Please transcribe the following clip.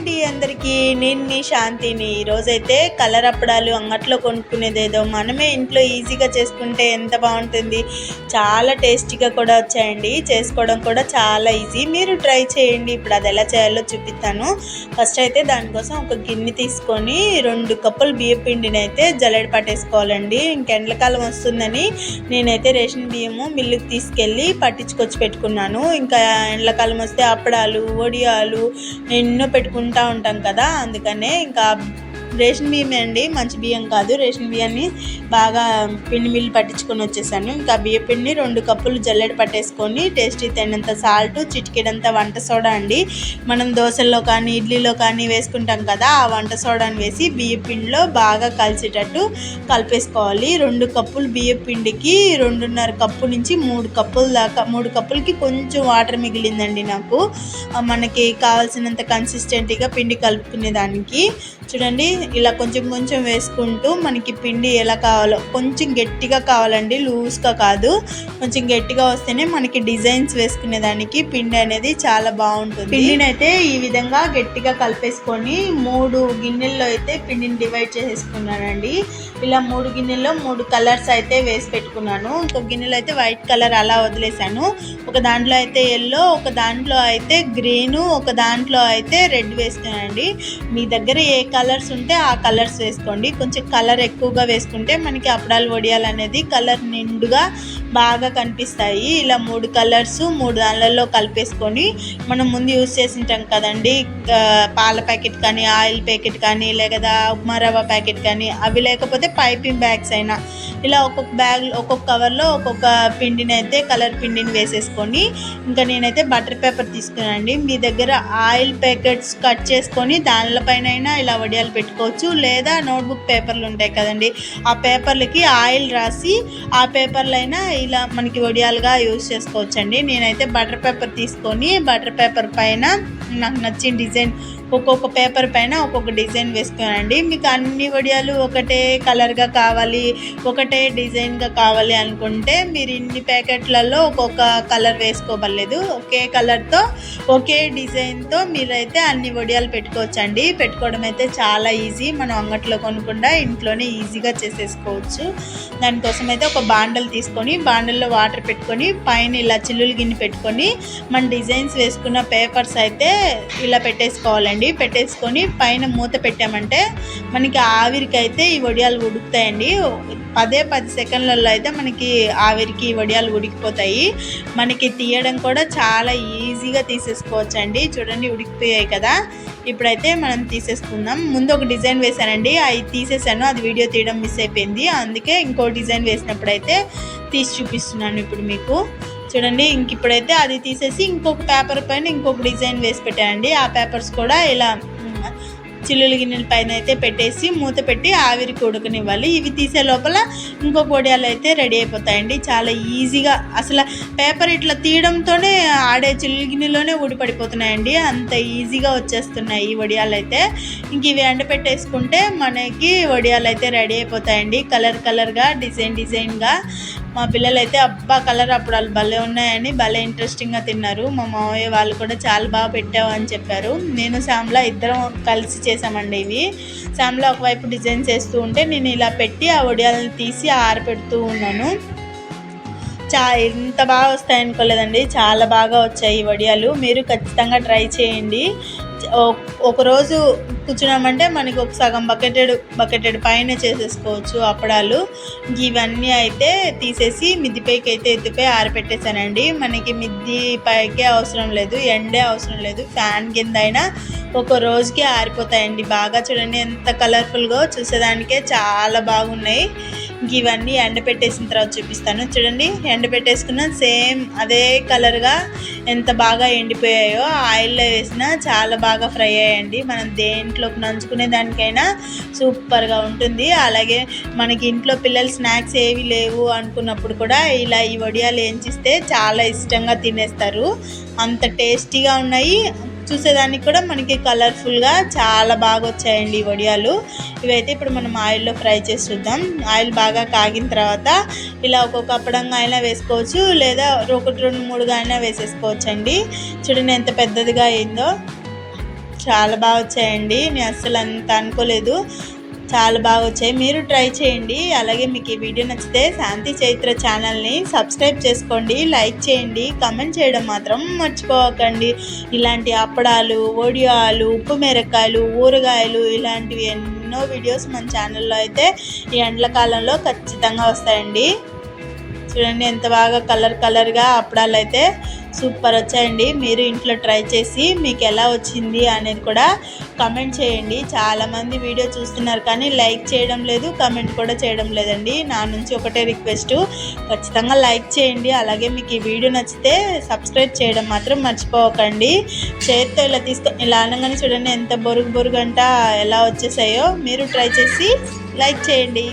అండి అందరికీ నేను మీ శాంతిని ఈరోజైతే కలర్ అప్పడాలు అంగట్లో కొనుక్కునేదేదో మనమే ఇంట్లో ఈజీగా చేసుకుంటే ఎంత బాగుంటుంది. చాలా టేస్టీగా కూడా వచ్చాయండి. చేసుకోవడం కూడా చాలా ఈజీ. మీరు ట్రై చేయండి. ఇప్పుడు అది ఎలా చేయాలో చూపిస్తాను. ఫస్ట్ అయితే దానికోసం ఒక గిన్నె తీసుకొని రెండు కప్పులు బియ్య పిండిని అయితే జల్లెడ పట్టేసుకోవాలండి. ఇంకెండ్లకాలం వస్తుందని నేనైతే రేషన్ బియ్యము మిల్లుకి తీసుకెళ్ళి పట్టించుకొచ్చి పెట్టుకున్నాను. ఇంకా ఎండకాలం వస్తే అప్పడాలు వడియాలు ఎన్నో పెట్టుకుంటా ఉంటాం కదా అందుకనే ఇంకా రేషన్ బియ్యమే అండి. మంచి బియ్యం కాదు. రేషన్ బియ్యాన్ని బాగా పిండి మిల్లు పట్టించుకొని వచ్చేసాను. ఇంకా బియ్య పిండిని రెండు కప్పులు జల్లెడ పట్టేసుకొని టేస్టీ తగినంత సాల్ట్ చిటికెడంత వంట సోడా అండి. మనం దోశల్లో కానీ ఇడ్లీలో కానీ వేసుకుంటాం కదా ఆ వంట సోడాని వేసి బియ్య పిండిలో బాగా కలిసేటట్టు కలిపేసుకోవాలి. రెండు కప్పులు బియ్య పిండికి రెండున్నర కప్పు నుంచి మూడు కప్పుల దాకా మూడు కప్పులకి కొంచెం వాటర్ మిగిలిందండి నాకు. మనకి కావాల్సినంత కన్సిస్టెంట్గా పిండి కలుపుకునే దానికి చూడండి ఇలా కొంచెం కొంచెం వేసుకుంటూ మనకి పిండి ఎలా కావాలో కొంచెం గట్టిగా కావాలండి లూజ్గా కాదు. కొంచెం గట్టిగా వస్తేనే మనకి డిజైన్స్ వేసుకునే దానికి పిండి అనేది చాలా బాగుంటుంది. పిండిని అయితే ఈ విధంగా గట్టిగా కలిపేసుకొని మూడు గిన్నెల్లో అయితే పిండిని డివైడ్ చేసేసుకున్నానండి. ఇలా మూడు గిన్నెల్లో మూడు కలర్స్ అయితే వేసి పెట్టుకున్నాను. ఇంకో గిన్నెలో అయితే వైట్ కలర్ అలా వదిలేసాను ఒక దాంట్లో అయితే ఎల్లో ఒక దాంట్లో అయితే గ్రీను ఒక దాంట్లో అయితే రెడ్ వేసుకున్నానండి మీ దగ్గర ఏ కలర్స్ ఉంటే ఆ కలర్స్ వేసుకోండి. కొంచెం కలర్ ఎక్కువగా వేసుకుంటే మనకి అప్పడాలు వడియాలు అనేది కలర్ నిండుగా బాగా కనిపిస్తాయి. ఇలా మూడు కలర్స్ మూడు దానిలలో కలిపేసుకొని మనం ముందు యూజ్ చేసింటాం కదండి. పాల ప్యాకెట్ కానీ ఆయిల్ ప్యాకెట్ కానీ లేదా ఉప్మా రవ్వ ప్యాకెట్ కానీ అవి లేకపోతే పైపింగ్ బ్యాగ్స్ అయినా. ఇలా ఒక్కొక్క బ్యాగ్ ఒక్కొక్క కవర్లో ఒక్కొక్క పిండిని అయితే కలర్ పిండిని వేసేసుకొని ఇంకా నేనైతే బటర్ పేపర్ తీసుకున్నానండి. మీ దగ్గర ఆయిల్ ప్యాకెట్స్ కట్ చేసుకొని దానిపైన అయినా ఇలా వడియాలు పెట్టుకోవచ్చు. లేదా నోట్బుక్ పేపర్లు ఉంటాయి కదండి. ఆ పేపర్లకి ఆయిల్ రాసి ఆ పేపర్లైనా ఇలా మనకి వడియాలుగా యూజ్ చేసుకోవచ్చండి. నేనైతే బటర్ పేపర్ తీసుకొని బటర్ పేపర్ పైన నాకు నచ్చిన డిజైన్ ఒక్కొక్క పేపర్ పైన ఒక్కొక్క డిజైన్ వేసుకోనండి. మీకు అన్ని వడియాలు ఒకటే కలర్గా కావాలి ఒకటే డిజైన్గా కావాలి అనుకుంటే మీరు ఇన్ని ప్యాకెట్లలో ఒక్కొక్క కలర్ వేసుకోబడలేదు. ఒకే కలర్తో ఒకే డిజైన్తో మీరైతే అన్ని వడియాలు పెట్టుకోవచ్చండి. పెట్టుకోవడం అయితే చాలా ఈజీ. మనం అంగట్లో కొనకుండా ఇంట్లోనే ఈజీగా చేసేసుకోవచ్చు. దానికోసం అయితే ఒక బాండల్ తీసుకొని బాండల్లో వాటర్ పెట్టుకొని పైన ఇలా చిల్లులు గిన్నె పెట్టుకొని మన డిజైన్స్ వేసుకున్న పేపర్స్ అయితే ఇలా పెట్టేసుకోవాలండి. పెట్టేసుకొని పైన మూత పెట్టామంటే మనకి ఆవిరికి అయితే ఈ వడియాలు ఉడుకుతాయండి. పదే పది సెకండ్లలో అయితే మనకి ఆవిరికి వడియాలు ఉడికిపోతాయి. మనకి తీయడం కూడా చాలా ఈజీగా తీసేసుకోవచ్చు అండి చూడండి ఉడికిపోయాయి కదా. ఇప్పుడైతే మనం తీసేసుకుందాం. ముందు ఒక డిజైన్ వేసానండి అవి తీసేసాను. అది వీడియో తీయడం మిస్ అయిపోయింది. అందుకే ఇంకో డిజైన్ వేసినప్పుడు అయితే తీసి చూపిస్తున్నాను ఇప్పుడు మీకు. చూడండి ఇంక ఇప్పుడైతే అది తీసేసి ఇంకొక పేపర్ పైన ఇంకొక డిజైన్ వేసి పెట్టానండి. ఆ పేపర్స్ కూడా ఇలా చిల్లులు చిల్లుల గిన్నెల పైన అయితే పెట్టేసి మూత పెట్టి ఆవిరి కొడుకునివ్వాలి. ఇవి తీసే లోపల ఇంకో వడియాలు అయితే రెడీ అయిపోతాయండి. చాలా ఈజీగా అసలు పేపర్ ఇట్లా తీయడంతోనే ఆడే చిల్లుల గిన్నెలోనే ఊడిపడిపోతున్నాయండి. అంత ఈజీగా వచ్చేస్తున్నాయి ఈ వడియాలు అయితే. ఇంక ఇవి ఎండపెట్టేసుకుంటే మనకి వడియాలు అయితే రెడీ అయిపోతాయండి. కలర్ కలర్గా డిజైన్ డిజైన్గా. మా పిల్లలు అయితే అబ్బా కలర్ అప్పుడు వాళ్ళు భలే ఉన్నాయని భలే ఇంట్రెస్టింగ్గా తిన్నారు. మా మామయ్య వాళ్ళు కూడా చాలా బాగా పెట్టావు అని చెప్పారు. నేను శ్యామ్లా ఇద్దరం కలిసి చేసామండి ఇవి. శ్యామ్లా ఒకవైపు డిజైన్ చేస్తూ ఉంటే నేను ఇలా పెట్టి ఆ ఒడియాలను తీసి ఆరపెడుతూ ఉన్నాను. చా ఇంత బాగా వస్తాయి అనుకోలేదండి చాలా బాగా వచ్చాయి ఈ వడియాలు మీరు ఖచ్చితంగా ట్రై చేయండి. ఓ- ఒకరోజు కూర్చున్నామంటే మనకి ఒక సగం బకెటెడ్ బకెటెడ్ పైన చేసేసుకోవచ్చు అప్పడాలు. ఇవన్నీ అయితే తీసేసి మిద్ది పైకి అయితే ఎత్తిపై ఆరపెట్టేశానండి. మనకి మిద్ది పైకే అవసరం లేదు ఎండే అవసరం లేదు. ఫ్యాన్ కింద అయినా ఒక రోజుకి ఆరిపోతాయండి. బాగా చూడండి ఎంత కలర్ఫుల్గా చూసేదానికే చాలా బాగున్నాయి. ఇంక ఇవన్నీ ఎండ పెట్టేసిన తర్వాత చూపిస్తాను. చూడండి ఎండ పెట్టేసుకున్న సేమ్ అదే కలర్గా ఎంత బాగా ఎండిపోయాయో ఆయిల్లో వేసినా చాలా బాగా ఫ్రై అయ్యాయండి. మనం దేంట్లోకి నంచుకునే దానికైనా సూపర్గా ఉంటుంది. అలాగే మనకి ఇంట్లో పిల్లలు స్నాక్స్ ఏవి లేవు అనుకున్నప్పుడు కూడా ఇలా ఈ వడియాలు ఏంచిస్తే చాలా ఇష్టంగా తినేస్తారు. అంత టేస్టీగా ఉన్నాయి. చూసేదానికి కూడా మనకి కలర్ఫుల్గా చాలా బాగా వచ్చాయండి ఈ వడియాలు. ఇవైతే ఇప్పుడు మనం ఆయిల్లో ఫ్రై చేసి చూద్దాం. ఆయిల్ బాగా కాగిన తర్వాత ఇలా ఒక్కొక్క అప్పడంగా అయినా వేసుకోవచ్చు లేదా ఒకటి రెండు మూడుగా అయినా వేసేసుకోవచ్చు అండి చూడండి ఎంత పెద్దదిగా అయిందో. చాలా బాగా వచ్చాయండి నేను అస్సలు అంత అనుకోలేదు. చాలా బాగా వచ్చాయి. మీరు ట్రై చేయండి. అలాగే మీకు ఈ వీడియో నచ్చితే శాంతి చైత్ర ఛానల్ని సబ్స్క్రైబ్ చేసుకోండి. లైక్ చేయండి. కమెంట్ చేయడం మాత్రం మర్చిపోకండి ఇలాంటి అప్పడాలు ఒడియాలు ఉప్పు మిరకాయలు ఊరగాయలు ఇలాంటివి ఎన్నో వీడియోస్ మన ఛానల్లో అయితే ఈ ఎండల కాలంలో ఖచ్చితంగా వస్తాయండి. చూడండి ఎంత బాగా కలర్ కలర్గా అప్పడాలు అయితే సూపర్ వచ్చాయండి. మీరు ఇంట్లో ట్రై చేసి మీకు ఎలా వచ్చింది అనేది కూడా కమెంట్ చేయండి. చాలామంది వీడియో చూస్తున్నారు కానీ లైక్ చేయడం లేదు కమెంట్ కూడా చేయడం లేదండి. నా నుంచి ఒకటే రిక్వెస్ట్ ఖచ్చితంగా లైక్ చేయండి. అలాగే మీకు ఈ వీడియో నచ్చితే సబ్స్క్రైబ్ చేయడం మాత్రం మర్చిపోకండి. చేతితో ఇలా తీసుకో ఇలా అనగానే చూడండి ఎంత బొరుగు బొరుగు అంట ఎలా వచ్చేసాయో మీరు ట్రై చేసి లైక్ చేయండి.